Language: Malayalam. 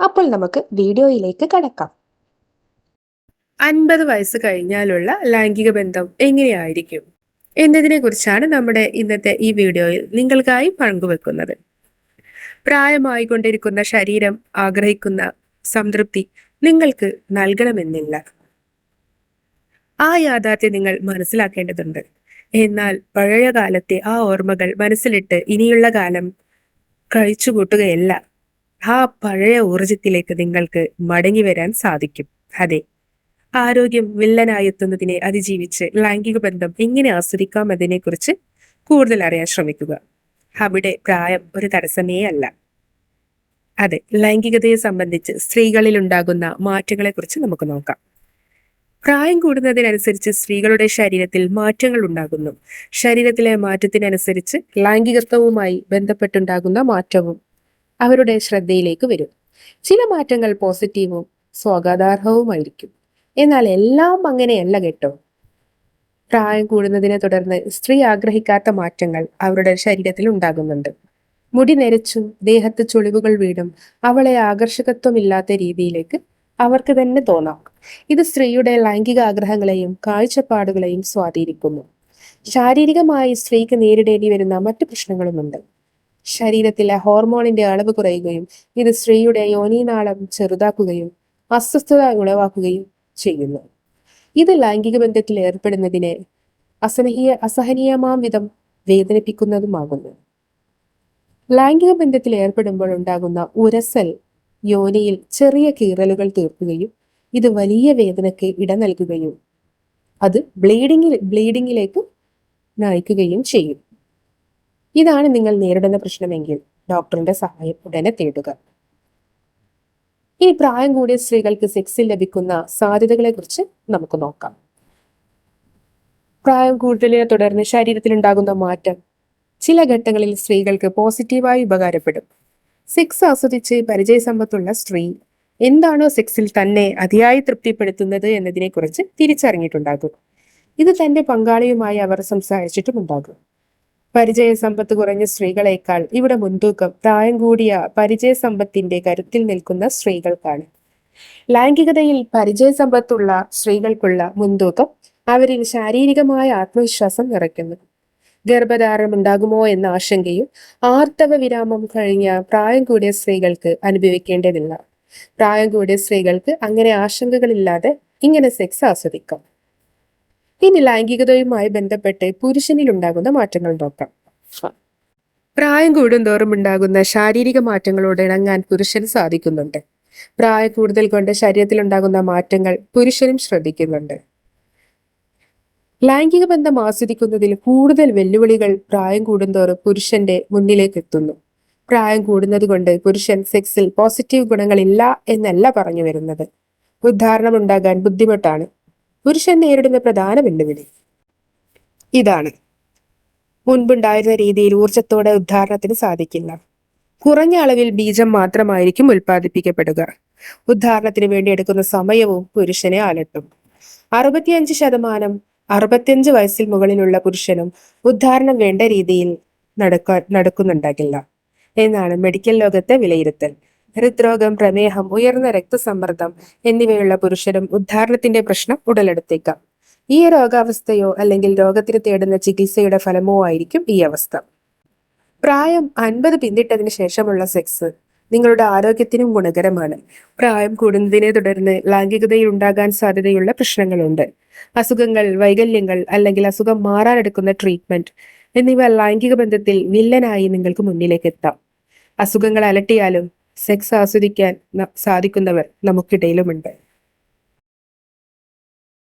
അപ്പോൾ നമുക്ക് വീഡിയോയിലേക്ക് കടക്കാം. അൻപത് വയസ്സ് കഴിഞ്ഞാലുള്ള ലൈംഗിക ബന്ധം എങ്ങനെയായിരിക്കും? എന്നതിനെ കുറിച്ചാണ് നമ്മുടെ ഇന്നത്തെ ഈ വീഡിയോയിൽ നിങ്ങൾക്കായി പങ്കുവെക്കുന്നത്. പ്രായമായിക്കൊണ്ടിരിക്കുന്ന ശരീരം ആഗ്രഹിക്കുന്ന സംതൃപ്തി നിങ്ങൾക്ക് നൽകണമെന്നില്ല. ആ യാഥാർത്ഥ്യം നിങ്ങൾ മനസ്സിലാക്കേണ്ടതുണ്ട്. എന്നാൽ പഴയ കാലത്തെ ആ ഓർമ്മകൾ മനസ്സിലിട്ട് ഇനിയുള്ള കാലം കഴിച്ചുകൂട്ടുകയല്ല. ആ പഴയ ഊർജത്തിലേക്ക് നിങ്ങൾക്ക് മടങ്ങി വരാൻ സാധിക്കും. അതെ. ആരോഗ്യം വില്ലനായെത്തുന്നതിനെ അതിജീവിച്ച് ലൈംഗിക ബന്ധം എങ്ങനെ ആസ്വദിക്കാം എന്നതിനെക്കുറിച്ച് കൂടുതൽ അറിയാൻ ശ്രമിക്കുക. അവിടെ പ്രായം ഒരു തടസ്സമേ അല്ല. അതെ ലൈംഗികതയെ സംബന്ധിച്ച് സ്ത്രീകളിൽ ഉണ്ടാകുന്ന മാറ്റങ്ങളെക്കുറിച്ച് നമുക്ക് നോക്കാം. പ്രായം കൂടുന്നതിനനുസരിച്ച് സ്ത്രീകളുടെ ശരീരത്തിൽ മാറ്റങ്ങൾ ഉണ്ടാകുന്നു. ശരീരത്തിലെ മാറ്റത്തിനനുസരിച്ച് ലൈംഗികത്വവുമായി ബന്ധപ്പെട്ടുണ്ടാകുന്ന മാറ്റവും അവരുടെ ശ്രദ്ധയിലേക്ക് വരും. ചില മാറ്റങ്ങൾ പോസിറ്റീവും സ്വാഗതാർഹവുമായിരിക്കും. എന്നാൽ എല്ലാം അങ്ങനെയല്ല കേട്ടോ. പ്രായം കൂടുന്നതിനെ തുടർന്ന് സ്ത്രീ ആഗ്രഹിക്കാത്ത മാറ്റങ്ങൾ അവരുടെ ശരീരത്തിൽ ഉണ്ടാകുന്നുണ്ട്. മുടി നരച്ചും ദേഹത്ത് ചുളിവുകൾ വീടും അവളെ ആകർഷകത്വമില്ലാത്ത രീതിയിലേക്ക് അവർക്ക് തന്നെ തോന്നാം. ഇത് സ്ത്രീയുടെ ലൈംഗിക ആഗ്രഹങ്ങളെയും കാഴ്ചപ്പാടുകളെയും സ്വാധീനിക്കുന്നു. ശാരീരികമായി സ്ത്രീക്ക് നേരിടേണ്ടി വരുന്ന മറ്റു പ്രശ്നങ്ങളുമുണ്ട്. ശരീരത്തിലെ ഹോർമോണിന്റെ അളവ് കുറയുകയും ഇത് സ്ത്രീയുടെ യോനിനാളം ചെറുതാക്കുകയും അസ്വസ്ഥത ഉളവാക്കുകയും ചെയ്യുന്നു. ഇത് ലൈംഗിക ബന്ധത്തിൽ ഏർപ്പെടുന്നതിനെ അസഹനീയ അസഹനീയമാം വിധം വേദനിപ്പിക്കുന്നതുമാകുന്നു. ലൈംഗിക ബന്ധത്തിൽ ഏർപ്പെടുമ്പോൾ ഉണ്ടാകുന്ന ഉരസൽ യോനിയിൽ ചെറിയ കീറലുകൾ തീർക്കുകയും ഇത് വലിയ വേദനയ്ക്ക് ഇട നൽകുകയും അത് ബ്ലീഡിങ്ങിൽ ബ്ലീഡിങ്ങിലേക്ക് നയിക്കുകയും ചെയ്യും. ഇതാണ് നിങ്ങൾ നേരിടുന്ന പ്രശ്നമെങ്കിൽ ഡോക്ടറിന്റെ സഹായം ഉടനെ തേടുക. ഇനി പ്രായം കൂടിയ സ്ത്രീകൾക്ക് സെക്സിൽ ലഭിക്കുന്ന സാധ്യതകളെ കുറിച്ച് നമുക്ക് നോക്കാം. പ്രായം കൂടുതലിനെ തുടർന്ന് ശരീരത്തിലുണ്ടാകുന്ന മാറ്റം ചില ഘട്ടങ്ങളിൽ സ്ത്രീകൾക്ക് പോസിറ്റീവായി ഉപകാരപ്പെടും. സെക്സ് ആസ്വദിച്ച് പരിചയസമ്പത്തുള്ള സ്ത്രീ എന്താണോ സെക്സിൽ തന്നെ അതിയായി തൃപ്തിപ്പെടുത്തുന്നത് എന്നതിനെക്കുറിച്ച് തിരിച്ചറിഞ്ഞിട്ടുണ്ടാകും. ഇത് തന്റെ പങ്കാളിയുമായി അവർ സംസാരിച്ചിട്ടുമുണ്ടാകും. പരിചയ സമ്പത്ത് കുറഞ്ഞ സ്ത്രീകളേക്കാൾ ഇവിടെ മുൻതൂക്കം പ്രായം കൂടിയ പരിചയ സമ്പത്തിന്റെ കരുത്തിൽ നിൽക്കുന്ന സ്ത്രീകൾക്കാണ്. ലൈംഗികതയിൽ പരിചയ സമ്പത്തുള്ള സ്ത്രീകൾക്കുള്ള മുൻതൂക്കം അവരിൽ ശാരീരികമായ ആത്മവിശ്വാസം നിറയ്ക്കുന്നു. ഗർഭധാരണം ഉണ്ടാകുമോ എന്ന ആശങ്കയും ആർത്തവ വിരാമം കഴിഞ്ഞ പ്രായം കൂടിയ സ്ത്രീകൾക്ക് അനുഭവിക്കേണ്ടതില്ല. പ്രായം കൂടിയ സ്ത്രീകൾക്ക് അങ്ങനെ ആശങ്കകളില്ലാതെ ഇങ്ങനെ സെക്സ് ആസ്വദിക്കാം. ഇനി ലൈംഗികതയുമായി ബന്ധപ്പെട്ട് പുരുഷനിൽ ഉണ്ടാകുന്ന മാറ്റങ്ങൾ നോക്കാം. പ്രായം കൂടുന്തോറും ഉണ്ടാകുന്ന ശാരീരിക മാറ്റങ്ങളോട് ഇണങ്ങാൻ പുരുഷന് സാധിക്കുന്നുണ്ട്. പ്രായം കൂടുതൽ കൊണ്ട് ശരീരത്തിൽ ഉണ്ടാകുന്ന മാറ്റങ്ങൾ പുരുഷനും ശ്രദ്ധിക്കുന്നുണ്ട്. ലൈംഗിക ബന്ധം ആസ്വദിക്കുന്നതിൽ കൂടുതൽ വെല്ലുവിളികൾ പ്രായം കൂടുന്തോറും പുരുഷന്റെ മുന്നിലേക്ക് എത്തുന്നു. പ്രായം കൂടുന്നത് കൊണ്ട് പുരുഷൻ സെക്സിൽ പോസിറ്റീവ് ഗുണങ്ങളില്ല എന്നല്ല പറഞ്ഞു വരുന്നത്. ഉദ്ധാരണം ഉണ്ടാകാൻ ബുദ്ധിമുട്ടാണ്. പുരുഷൻ നേരിടുന്ന പ്രധാന വെല്ലുവിളി. ഇതാണ്. മുൻപുണ്ടായിരുന്ന രീതിയിൽ ഊർജത്തോടെ ഉദ്ധാരണത്തിന് സാധിക്കില്ല. കുറഞ്ഞ അളവിൽ ബീജം മാത്രമായിരിക്കും ഉൽപ്പാദിപ്പിക്കപ്പെടുക. ഉദ്ധാരണത്തിന് വേണ്ടി എടുക്കുന്ന സമയവും പുരുഷനെ അലട്ടും അറുപത്തിയഞ്ച് ശതമാനം അറുപത്തിയഞ്ച് വയസ്സിൽ മുകളിലുള്ള പുരുഷനും ഉദ്ധാരണം വേണ്ട രീതിയിൽ നടക്കാൻ നടക്കുന്നുണ്ടാകില്ല. എന്നാണ് മെഡിക്കൽ ലോകത്തെ വിലയിരുത്തൽ. ഹൃദ്രോഗം പ്രമേഹം ഉയർന്ന രക്തസമ്മർദ്ദം എന്നിവയുള്ള പുരുഷരും ഉദ്ധാരണത്തിന്റെ പ്രശ്നം ഉടലെടുത്തേക്കാം. ഈ രോഗാവസ്ഥയോ അല്ലെങ്കിൽ രോഗത്തിന് തേടുന്ന ചികിത്സയുടെ ഫലമോ ആയിരിക്കും ഈ അവസ്ഥ. പ്രായം അൻപത് പിന്നിട്ടതിന് ശേഷമുള്ള സെക്സ് നിങ്ങളുടെ ആരോഗ്യത്തിനും ഗുണകരമാണ്. പ്രായം കൂടുന്നതിനെ തുടർന്ന് ലൈംഗികതയിൽ ഉണ്ടാകാൻ സാധ്യതയുള്ള പ്രശ്നങ്ങളുണ്ട്. അസുഖങ്ങൾ വൈകല്യങ്ങൾ അല്ലെങ്കിൽ അസുഖം മാറാനെടുക്കുന്ന ട്രീറ്റ്മെന്റ് എന്നിവ ലൈംഗിക ബന്ധത്തിൽ വില്ലനായി നിങ്ങൾക്ക് മുന്നിലേക്ക് എത്താം. അസുഖങ്ങൾ അലട്ടിയാലും സെക്സ് ആസ്വദിക്കാൻ സാധിക്കുന്നവർ നമുക്കിടയിലുമുണ്ട്.